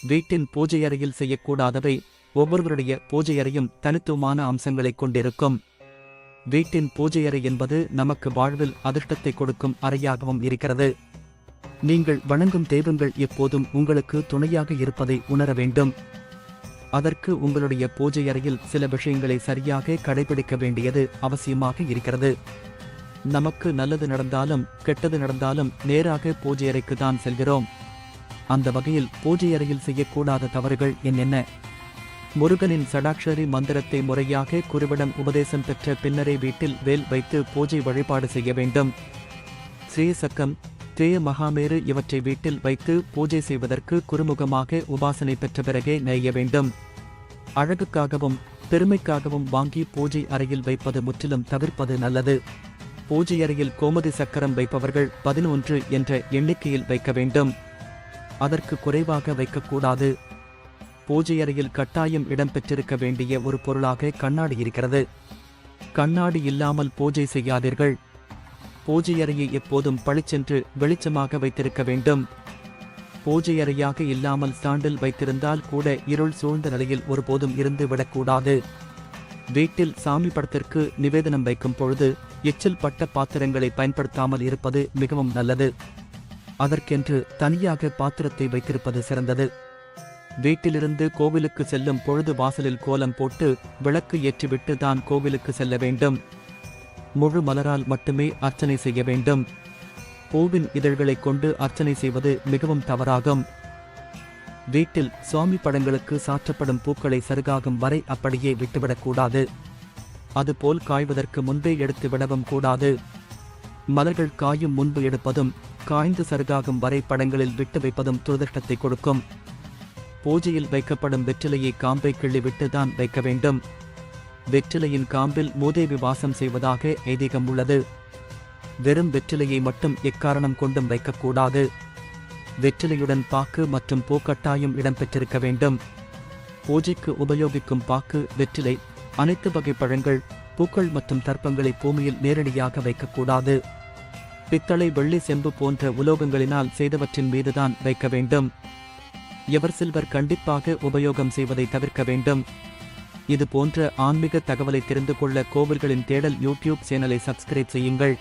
வீட்டின் பூஜையறையில் செய்யக்கூடாதவை ஒவ்வொருவருடைய பூஜையறையும் தனித்துவமான அம்சங்களைக் கொண்டிருக்கும். வீட்டின் பூஜையறை என்பது நமக்கு வாழ்வில் அதிர்ஷ்டத்தை கொடுக்கும் அறையாகவும் இருக்கிறது. நீங்கள் வணங்கும் தெய்வங்கள் எப்போதும் உங்களுக்கு துணையாக இருப்பதை உணர வேண்டும். அதற்கு உங்களுடைய பூஜை அறையில் சில விஷயங்களை சரியாக கடைபிடிக்க வேண்டியது அவசியமாக இருக்கிறது. நமக்கு நல்லது நடந்தாலும் கெட்டது நடந்தாலும் நேராக பூஜை அறைக்கு தான் செல்கிறோம். அந்த வகையில் பூஜை அறையில் செய்யக்கூடாத தவறுகள் என்னென்ன? முருகனின் சடாக்ஷரி மந்திரத்தை முறையாக குருவிடம் உபதேசம் பெற்ற பின்னரே வீட்டில் வேல் வைத்து பூஜை வழிபாடு செய்ய வேண்டும். ஸ்ரீசக்கம் தேய மகாமேரு இவற்றை வீட்டில் வைத்து பூஜை செய்வதற்கு குறுமுகமாக உபாசனை பெற்ற பிறகே நெய்ய வேண்டும். அழகுக்காகவும் பெருமைக்காகவும் வாங்கி பூஜை அறையில் வைப்பது முற்றிலும் தவிர்ப்பது நல்லது. பூஜை அறையில் கோமதி சக்கரம் வைப்பவர்கள் பதினொன்று என்ற எண்ணிக்கையில் வைக்க வேண்டும். அதற்கு குறைவாக வைக்கக்கூடாது. பூஜை அறையில் கட்டாயம் இடம்பெற்றிருக்க வேண்டிய ஒரு பொருளாக கண்ணாடி இருக்கிறது. கண்ணாடி இல்லாமல் பூஜை செய்யாதீர்கள். பூஜை அறையை எப்போதும் பளிச்சென்று வெளிச்சமாக வைத்திருக்க வேண்டும். பூஜை அறையாக இல்லாமல் சாண்டில் வைத்திருந்தால் கூட இருள் சூழ்ந்த நிலையில் ஒருபோதும் இருந்து விடக்கூடாது. வீட்டில் சாமி படத்திற்கு நிவேதனம் வைக்கும் பொழுது எச்சில் பட்ட பாத்திரங்களை பயன்படுத்தாமல் இருப்பது மிகவும் நல்லது. அதற்கென்று தனியாக பாத்திரத்தை வைத்திருப்பது சிறந்தது. வீட்டிலிருந்து கோவிலுக்கு செல்லும் பொழுது வாசலில் கோலம் போட்டு விளக்கு ஏற்றிவிட்டு தான் கோவிலுக்கு செல்ல வேண்டும். முழு மலரால் மட்டுமே அர்ச்சனை செய்ய வேண்டும். பூவின் இதழ்களைக் கொண்டு அர்ச்சனை செய்வது மிகவும் தவறாகும். வீட்டில் சுவாமி படங்களுக்கு சாற்றப்படும் பூக்களை சருகாகும் வரை அப்படியே விட்டுவிடக்கூடாது அதுபோல் காய்வதற்கு முன்பே எடுத்து விடவும் கூடாது. மலர்கள் காயும் முன்பு எடுப்பதும் காய்ந்து சருகாகும் வரை படங்களில் விட்டு வைப்பதும் துரதிர்ஷ்டத்தை கொடுக்கும். பூஜையில் வைக்கப்படும் வெற்றிலையை காம்பை கிள்ளிவிட்டு தான் வைக்க வேண்டும். வெற்றிலையின் காம்பில் மூதேவி வாசம் செய்வதாக ஐதீகம் உள்ளது. வெறும் வெற்றிலையை மட்டும் எக்காரணம் கொண்டும் வைக்கக்கூடாது. வெற்றிலையுடன் பாக்கு மற்றும் பூக்கட்டாயம் இடம்பெற்றிருக்க வேண்டும். பூஜைக்கு உபயோகிக்கும் பாக்கு வெற்றிலை அனைத்து வகை பழங்கள் பூக்கள் மற்றும் தர்ப்பங்களை பூமியில் நேரடியாக வைக்கக்கூடாது. பித்தளை வெள்ளி செம்பு போன்ற உலோகங்களினால் செய்தவற்றின் மீதுதான் வைக்க வேண்டும். எவர் சில்வர் கண்டிப்பாக உபயோகம் செய்வதை தவிர்க்க வேண்டும். இது போன்ற ஆன்மீக தகவலை தெரிந்து கொள்ள கோவில்களின் தேடல் யூடியூப் சேனலை சப்ஸ்கிரைப் செய்யுங்கள்.